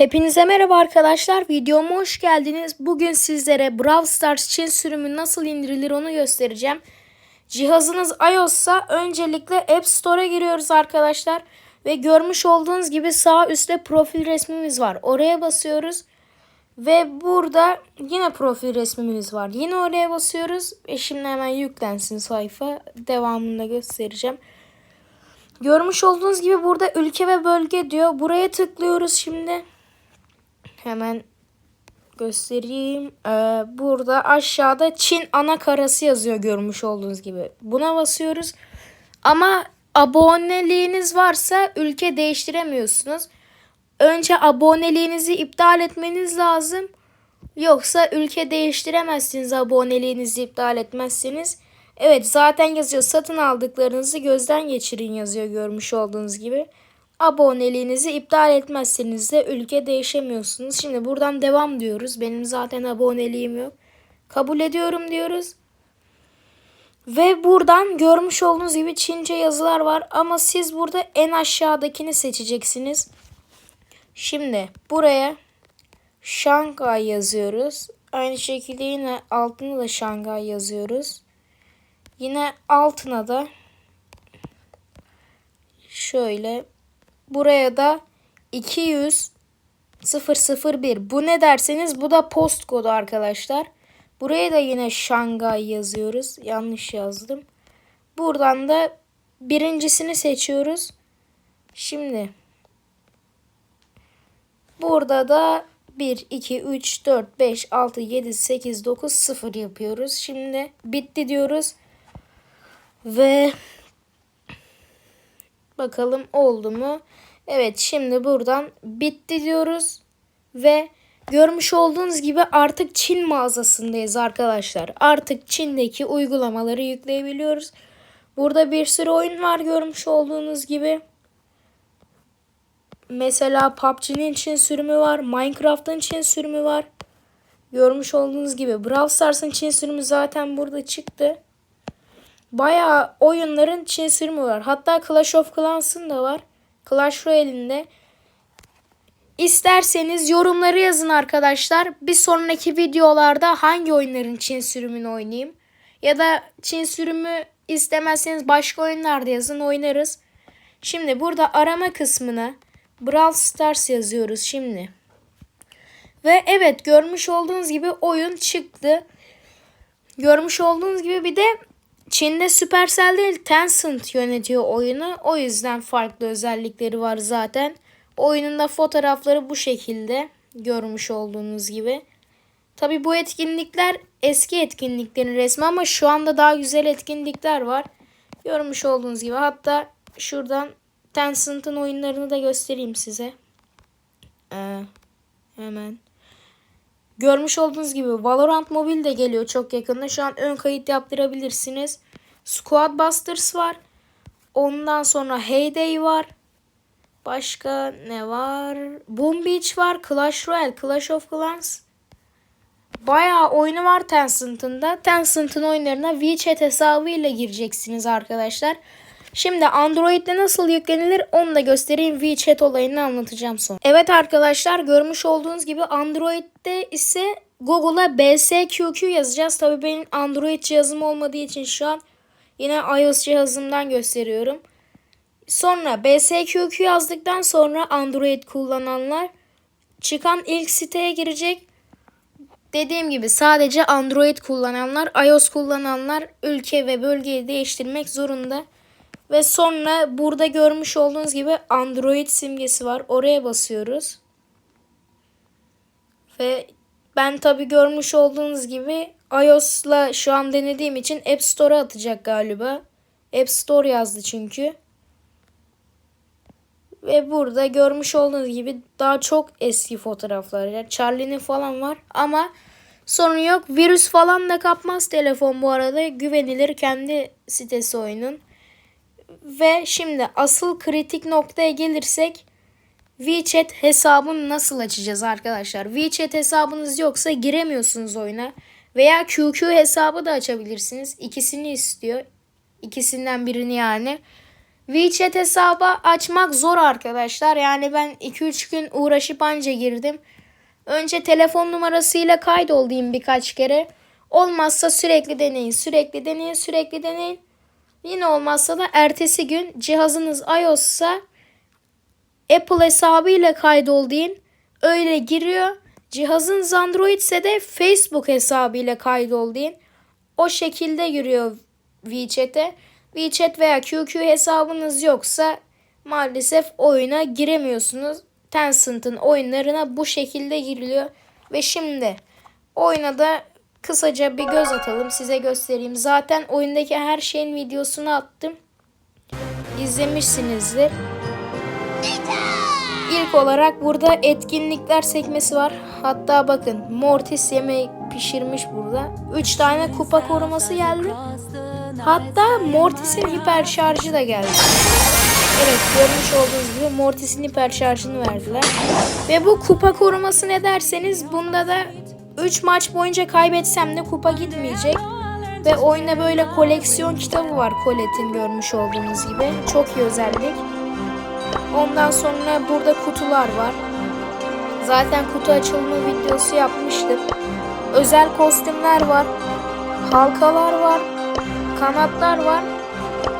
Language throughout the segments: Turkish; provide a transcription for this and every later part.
Hepinize merhaba arkadaşlar. Videoma hoş geldiniz. Bugün sizlere Brawl Stars Çin sürümü nasıl indirilir onu göstereceğim. Cihazınız iOS'sa öncelikle App Store'a giriyoruz arkadaşlar. Ve görmüş olduğunuz gibi sağ üstte profil resmimiz var. Oraya basıyoruz. Ve burada yine profil resmimiz var. Yine oraya basıyoruz. Ve şimdi hemen yüklensin sayfa. Devamında göstereceğim. Görmüş olduğunuz gibi burada ülke ve bölge diyor. Buraya tıklıyoruz şimdi. Hemen göstereyim. Ee, burada aşağıda Çin ana karası yazıyor görmüş olduğunuz gibi. Buna basıyoruz. Ama aboneliğiniz varsa ülke değiştiremiyorsunuz. Önce aboneliğinizi iptal etmeniz lazım. Yoksa ülke değiştiremezsiniz aboneliğinizi iptal etmezseniz. Evet zaten yazıyor satın aldıklarınızı gözden geçirin yazıyor görmüş olduğunuz gibi. Aboneliğinizi iptal etmezseniz de ülke değişemiyorsunuz. Şimdi buradan devam diyoruz. Benim zaten aboneliğim yok. Kabul ediyorum diyoruz. Ve buradan görmüş olduğunuz gibi Çince yazılar var. Ama siz burada en aşağıdakini seçeceksiniz. Şimdi buraya Şangay yazıyoruz. Aynı şekilde yine altına da Şangay yazıyoruz. Yine altına da şöyle buraya da 200 001. Bu ne derseniz bu da post kodu arkadaşlar. Buraya da yine Şangay yazıyoruz. Yanlış yazdım. Buradan da birincisini seçiyoruz. Şimdi burada da 1, 2, 3, 4, 5, 6, 7, 8, 9, 0 yapıyoruz. Şimdi bitti diyoruz. Ve bakalım oldu mu? Evet şimdi buradan bitti diyoruz. Ve görmüş olduğunuz gibi artık Çin mağazasındayız arkadaşlar. Artık Çin'deki uygulamaları yükleyebiliyoruz. Burada bir sürü oyun var görmüş olduğunuz gibi. Mesela PUBG'nin Çin sürümü var. Minecraft'ın Çin sürümü var. Görmüş olduğunuz gibi Brawl Stars'ın Çin sürümü zaten burada çıktı. Bayağı oyunların Çin sürümü var. Hatta Clash of Clans'ın da var. Clash Royale'inde. İsterseniz yorumları yazın arkadaşlar. Bir sonraki videolarda hangi oyunların Çin sürümünü oynayayım. Ya da Çin sürümü istemezseniz başka oyunlarda yazın oynarız. Şimdi burada arama kısmına Brawl Stars yazıyoruz şimdi. Ve evet görmüş olduğunuz gibi oyun çıktı. Görmüş olduğunuz gibi bir de Çin'de Supercell değil Tencent yönetiyor oyunu. O yüzden farklı özellikleri var zaten. Oyunun da fotoğrafları bu şekilde görmüş olduğunuz gibi. Tabi bu etkinlikler eski etkinliklerin resmi ama şu anda daha güzel etkinlikler var. Görmüş olduğunuz gibi hatta şuradan Tencent'ın oyunlarını da göstereyim size. Ee, hemen. Görmüş olduğunuz gibi Valorant Mobile de geliyor çok yakında. Şu an ön kayıt yaptırabilirsiniz. Squad Busters var. Ondan sonra Heyday var. Başka ne var? Boom Beach var. Clash Royale, Clash of Clans. Bayağı oyunu var Tencent'ın da. Tencent'ın oyunlarına WeChat hesabıyla gireceksiniz arkadaşlar. Şimdi Android'de nasıl yüklenir onu da göstereyim. WeChat olayını anlatacağım sonra. Evet arkadaşlar görmüş olduğunuz gibi Android'de ise Google'a BSQQ yazacağız. Tabii benim Android cihazım olmadığı için şu an yine iOS cihazımdan gösteriyorum. Sonra BSQQ yazdıktan sonra Android kullananlar çıkan ilk siteye girecek. Dediğim gibi sadece Android kullananlar, iOS kullananlar ülke ve bölgeyi değiştirmek zorunda. Ve sonra burada görmüş olduğunuz gibi Android simgesi var. Oraya basıyoruz. Ve ben tabi görmüş olduğunuz gibi iOS'la şu an denediğim için App Store'a atacak galiba. App Store yazdı çünkü. Ve burada görmüş olduğunuz gibi daha çok eski fotoğraflar. Yani Charlie'nin falan var ama sorun yok. Virüs falan da kapmaz telefon bu arada. Güvenilir kendi sitesi oyunun. Ve şimdi asıl kritik noktaya gelirsek WeChat hesabını nasıl açacağız arkadaşlar? WeChat hesabınız yoksa giremiyorsunuz oyuna. Veya QQ hesabı da açabilirsiniz. İkisini istiyor. İkisinden birini yani. WeChat hesabı açmak zor arkadaşlar. Yani ben 2-3 gün uğraşıp anca girdim. Önce telefon numarasıyla kaydoldayım birkaç kere. Olmazsa sürekli deneyin, sürekli deneyin, sürekli deneyin. Yine olmazsa da ertesi gün cihazınız iOS'sa Apple hesabıyla kaydol deyin. Öyle giriyor. Cihazınız Android ise de Facebook hesabıyla kaydol deyin. O şekilde giriyor WeChat'e. WeChat veya QQ hesabınız yoksa maalesef oyuna giremiyorsunuz. Tencent'ın oyunlarına bu şekilde giriliyor. Ve şimdi oyuna da kısaca bir göz atalım. Size göstereyim. Zaten oyundaki her şeyin videosunu attım. İzlemişsinizdir. İlk olarak burada etkinlikler sekmesi var. Hatta bakın Mortis yemeği pişirmiş burada. 3 tane kupa koruması geldi. Hatta Mortis'in hiper şarjı da geldi. Evet görmüş olduğunuz gibi Mortis'in hiper şarjını verdiler. Ve bu kupa koruması ne derseniz bunda da 3 maç boyunca kaybetsem de kupa gitmeyecek. Ve oyunda böyle koleksiyon kitabı var Colette'in görmüş olduğunuz gibi. Çok iyi özellik. Ondan sonra burada kutular var. Zaten kutu açılımı videosu yapmıştım. Özel kostümler var. Halkalar var. Kanatlar var.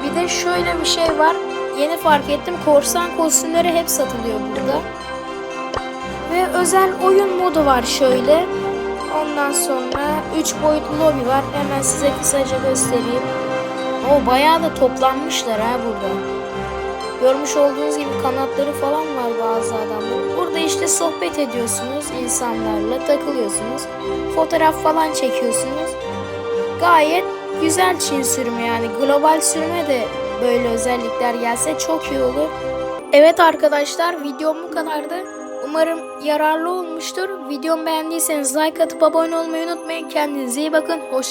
Bir de şöyle bir şey var. Yeni fark ettim. Korsan kostümleri hep satılıyor burada. Ve özel oyun modu var şöyle. Ondan sonra 3 boyutlu lobi var. Hemen size kısaca göstereyim. O bayağı da toplanmışlar ha burada. Görmüş olduğunuz gibi kanatları falan var bazı adamların. Burada işte sohbet ediyorsunuz insanlarla, takılıyorsunuz. Fotoğraf falan çekiyorsunuz. Gayet güzel Çin sürümü yani. Global sürüme de böyle özellikler gelse çok iyi olur. Evet arkadaşlar videom bu kadardı. Umarım yararlı olmuştur. Videomu beğendiyseniz like atıp abone olmayı unutmayın. Kendinize iyi bakın. Hoşçakalın.